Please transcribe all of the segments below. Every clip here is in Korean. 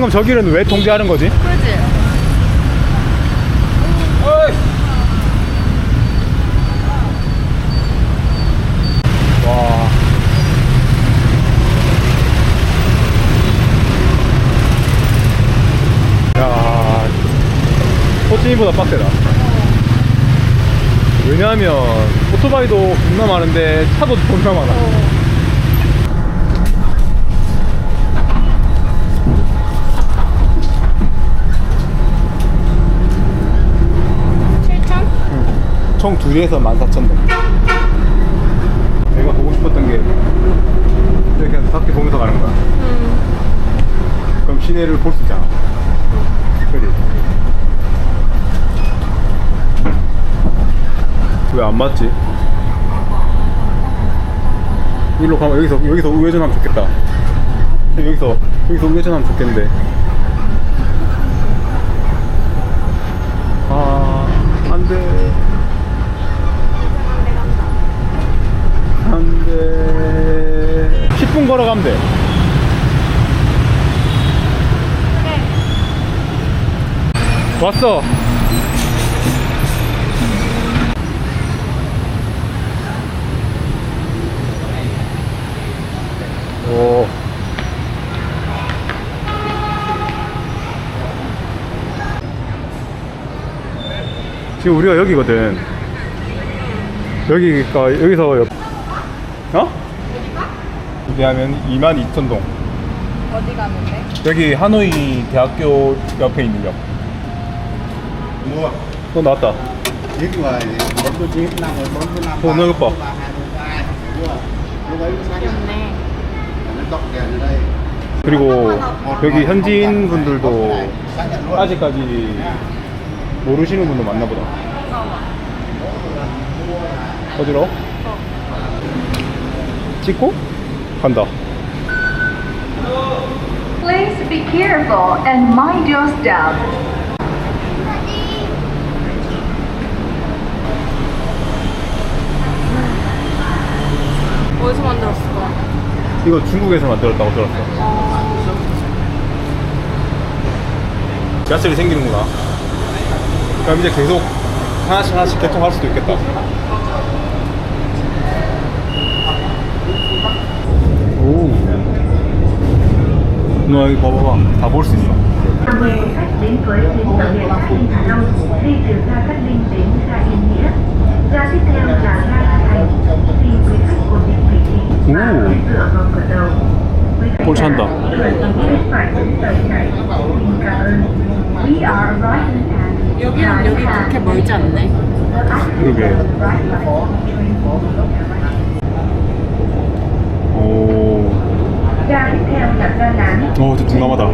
방금 저기는 왜 통제하는 거지? 그지? 와. 야, 호치민보다 빡세다. 왜냐하면 오토바이도 존나 많은데 차도 존나 많아. 총 둘이서 14,000동. 내가 보고 싶었던 게 이렇게 밖에 보면서 가는 거야. 그럼 시내를 볼 수 있잖아. 그지? 왜 안 맞지? 일로 가면 여기서 여기서 우회전하면 좋겠다. 여기서 여기서 우회전하면 좋겠는데. 아, 안 돼. 안 돼. 10분 걸어 가면 돼. 왔어. 오. 지금 우리가 여기거든. 여기가 여기서 옆, 어? 왜냐하면 22,000동. 어디 가는데? 여기 하노이 대학교 옆에 있는 역. mua 또 나왔다. giết người bốn mươi chín năm mươi bốn mươi năm Ủa, nơi có bỏ? ba hai mươi ba mua lúc ấy nó xác nhận 좋네. nó tóc kèm ở đây 그리고 여기 현지인 분들도 xác nhận luôn 아직까지 모르시는 분도 많나 보다. 어디로? 찍고 간다. Please be careful and mind your step. 어디서 만들었을까? 이거 중국에서 만들었다고 들었어. 지하철이 생기는구나. 그럼 이제 계속 하나씩 하나씩 개통할 수도 있겠다. 오. 누나 여기 봐봐봐. 다 볼 수 있어. Mời khách đến với tuyến tàu điện Cát Linh Hà Đông, đi từ ga Cát Linh đến ga Yên Nghĩa. Ga tiếp theo là ga Hà Thành. Xin quý khách ổn định vị trí và Ồ. hãy dựa vào cửa đầu. Quý khách 볼 찬다. Người cần biết phải đúng tàu chạy. Xin cảm ơn. We are arriving at 여기랑 여기 그렇게 멀지 않네. 그러게. 오. Ga tiếp theo là ga Láng. 어, 저 동남아다.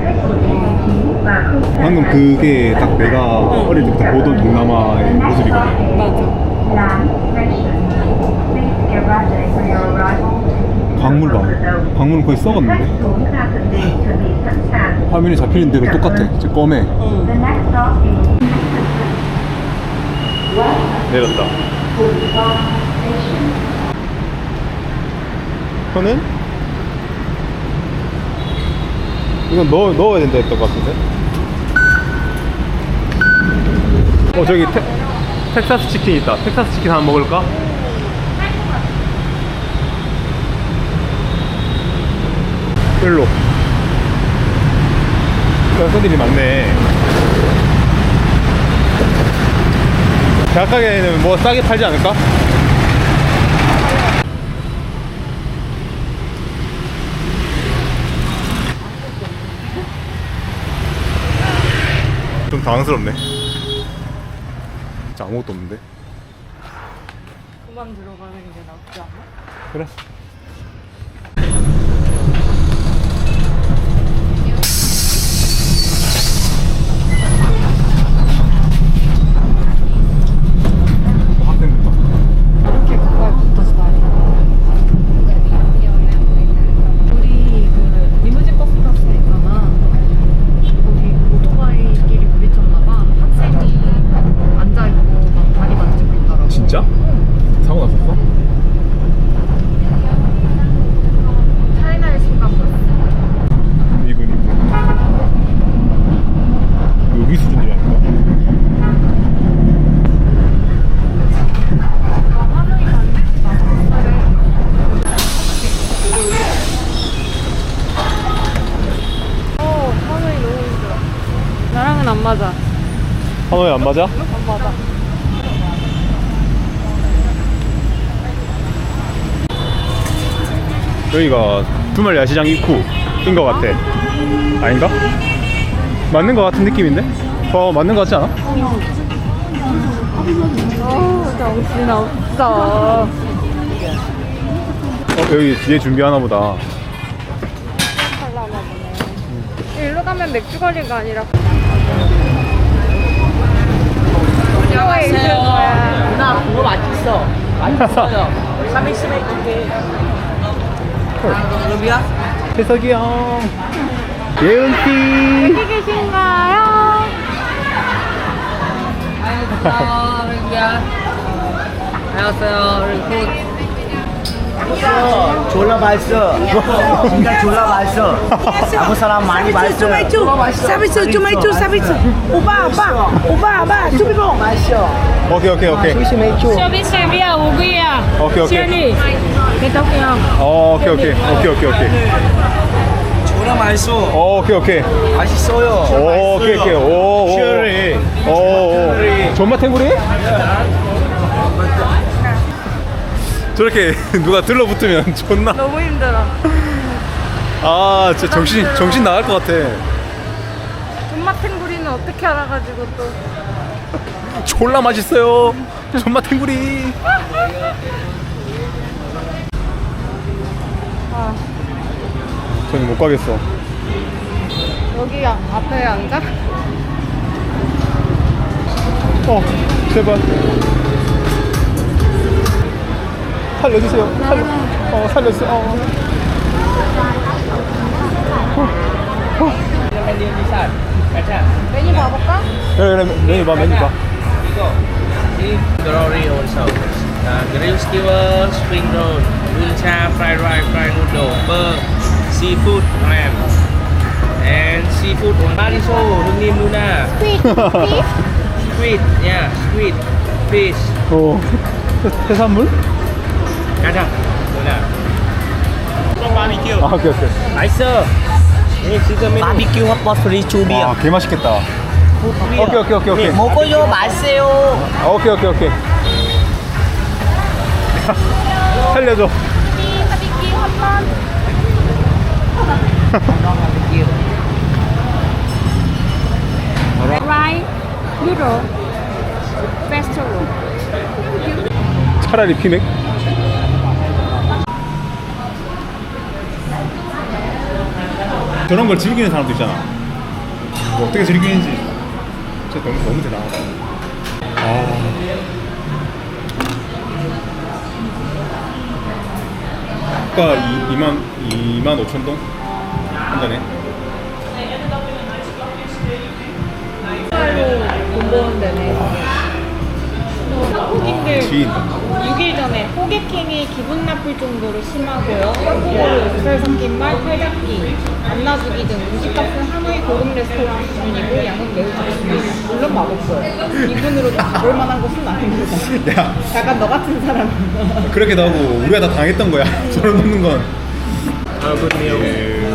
방금 그게 딱 내가 어릴 때부터 보던 동남아의 모습이거든. 맞아. Láng Station. Please get ready for your arrival. 광물 봐. 광물은 거의 썩었는데. 화면이 잡히는 대로 똑같아. stop is 내렸다. 저는 이건 넣어, 넣어야 된다 했던 것 같은데. 어 저기 테, 텍사스 치킨 있다. 텍사스 치킨 하나 먹을까? 일로. 손님이 많네. 대학가게에는 뭐 싸게 팔지 않을까? 좀 당황스럽네. 진짜 아무것도 없는데. 그만 들어가는 게 낫지 않아? 그래. 이렇게 가까이 붙어서 다니는 우리 그 리무진 버스 탔을 때 있잖아. 거기 오토바이끼리 부딪혔나봐. 학생이 앉아있고 막 다리 만지고 있더라고. 진짜? 사고 났었어? 맞아. 하노이 안 맞아? 안 맞아. 여기가 주말 야시장 입구인 것 같아. 아닌가? 맞는 것 같은 느낌인데? 어, 맞는 것 같지 않아? 어, 정신 없어. 어, 여기 뒤에 준비하나 보다. 일로 가면 맥주 거리가 아니라. 안녕하세요. 누나 그거 맛있어. 맛있어요. 삼익스메 두 개. 그럼이야? 태석이 형. 예은 씨. 어디 계신가요? 안녕하세요. 안녕하세요. 졸라 맛있어. 진짜 졸라 맛있어. 아무 사람 많이 맛있어. 서비스 토마토 서비스 오빠 오빠 오빠 오빠 투비고 맛있어. 오케이, 오케이, 오케이. 서비스 비야 오구야. 오케이, 오케이. 개떡이 형. 어, 오케이, 오케이. 오케이, 오케이, 오케이. 졸라 맛있어. 어, 오케이, 오케이. 맛있어요. 오, 오케이, 오케이. 오, 오. 오, 오. 존맛 탱구리? 저렇게 누가 들러붙으면 존나. 너무 힘들어. 아, 진짜 정신, 정신 나갈 것 같아. 존맛 탱 구리는 어떻게 알아가지고 또. 졸라 맛있어요. 존맛 탱구리. 아, 저는 못 가겠어. 여기 아- 앞에 앉아? 어, 제발. 살려주세요. 살려, 어, 살려주세요. 어. 메뉴 봐볼까? 그래, 그래, 메뉴 봐, 메뉴 봐. Glory also. Uh, grilled skewer, spring roll, buncha, fried rice, fried noodle, burr, seafood lamb, and seafood on mariso, hungnim luna. Squid, fish? Squid, yeah, squid, fish. 어, 해- 해산물? 가자, luna. 아, 오케이, 오케이. 맛있어. 이 지금 메뉴. 바비큐 핫바 프리 주비야. 와, 개 맛있겠다. 오케이, 오케이, 오케이, 오케이. 먹어요. 맛있어요. 아, 오케이, 오케이, 오케이. 살려줘. 바비큐 한번. 라이, 유로, 페스토로. 차라리 피맥? 저런 걸 즐기는 사람도 있잖아. 뭐 어떻게 즐기는지 진짜 너무 너무 대단하다. 아. 아까 2, 만 2만 5천 동한 잔에. 돈 버는 데네. 지인다. 6일 전에 호객행위 기분 나쁠 정도로 심하고요. 한국어로 욕설 섞인 말, 팔잡기, 안 놔주기 등 음식값은 하노이 고급 레스토랑 수준이고 양은 매우 적습니다. 물론 맛없어요. 이분으로 가볼 만한 곳은 아닙니다. 야, 약간 너 같은 사람. 그렇게도 하고 우리가 다 당했던 거야. 저런 먹는 건. 예.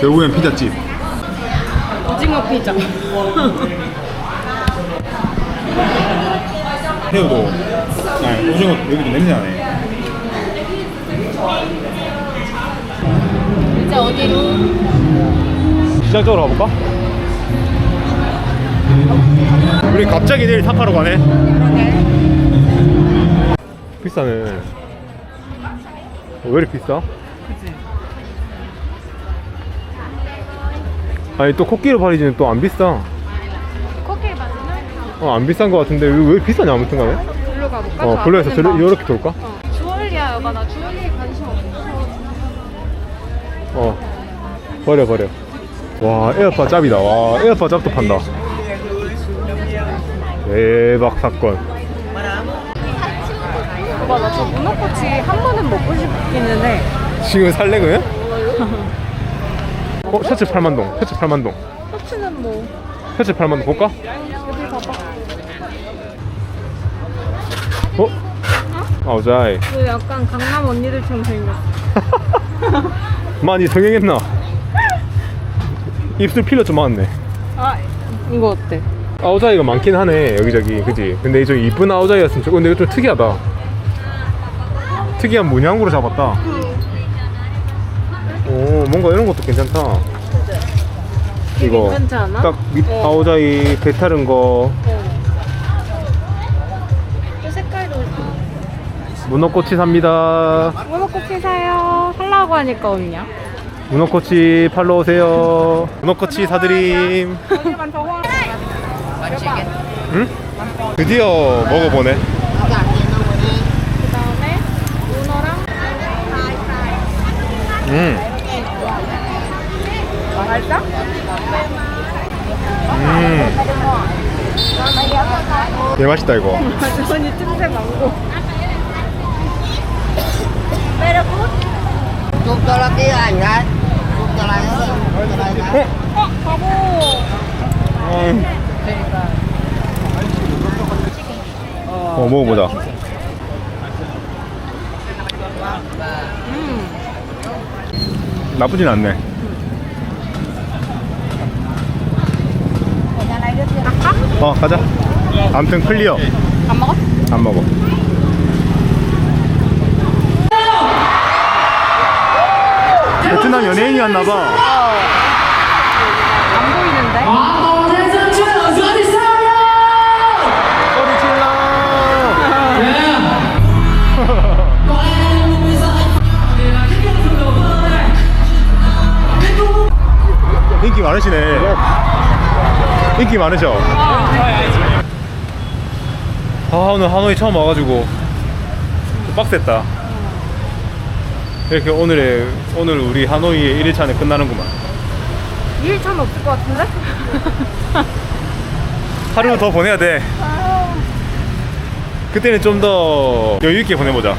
결국엔 피자집. 오징어 피자. 새우도. 아니, 오징어 여기도 냄새 나네. 이제 어디로? 시장 쪽으로 가볼까? 우리 갑자기 내일 탑하러 가네. 비싸네. 어, 왜 이렇게 비싸? 아니 또 코끼리 바리지는 또 안 비싸. 어 안 비싼 거 같은데 왜, 왜 비싸냐 아무튼 간에? 글로 가볼까? 어 블루에서 저러, 이렇게 돌까? 어. 주얼리야 여가 나 주얼리에 관심 없어. 어 버려 버려. 와 에어팟 짭이다. 와 에어팟 짭도 판다. 대박 사건. 오빠 나저 문어꼬치 한 번은 먹고 싶기는 해. 지금 살래 그냥? 어 셔츠 8만 동. 셔츠 8만 동. 꼬치는 뭐 셔츠 8만 동 볼까? 여기 봐봐. 어? 아우 자이. 너 약간 강남 언니들처럼 생겼어. 많이 성행했나? 입술 필러 좀 많네. 아 이거 어때? 아오자이가 많긴 하네 여기저기 그지 근데 좀 이쁜 아오자이였으면 좋 근데 이거 좀 특이하다 특이한 문양으로 잡았다 오 뭔가 이런 것도 괜찮다 이거? 딱밑 어. 아오자이 배타른 거또 문어꼬치 삽니다 문어코치 사요. 살라고 하니까 없냐? 문어꼬치 팔러 오세요 문어꼬치 사드림. 응? 드디어 먹어보네 그 다음에 문어랑 음. 맛있어? 음. 개 맛있다 이거 주머니 틈새 망고. 어 바보. 음. 어 먹어보자 나쁘진 않네 어 가자 암튼 클리어 안 먹어? 안 먹어 베트남 연예인이었나봐. 안 보이는데? 소리 질러 인기 많으시네. 인기 많으셔. 아 오늘 하노이 처음 와가지고 좀 빡셌다 이렇게 오늘의 오늘 우리 하노이의 1일차는 끝나는구만. 2일차는 없을 것 같은데? 하루 더 보내야 돼. 그때는 좀 더 여유 있게 보내보자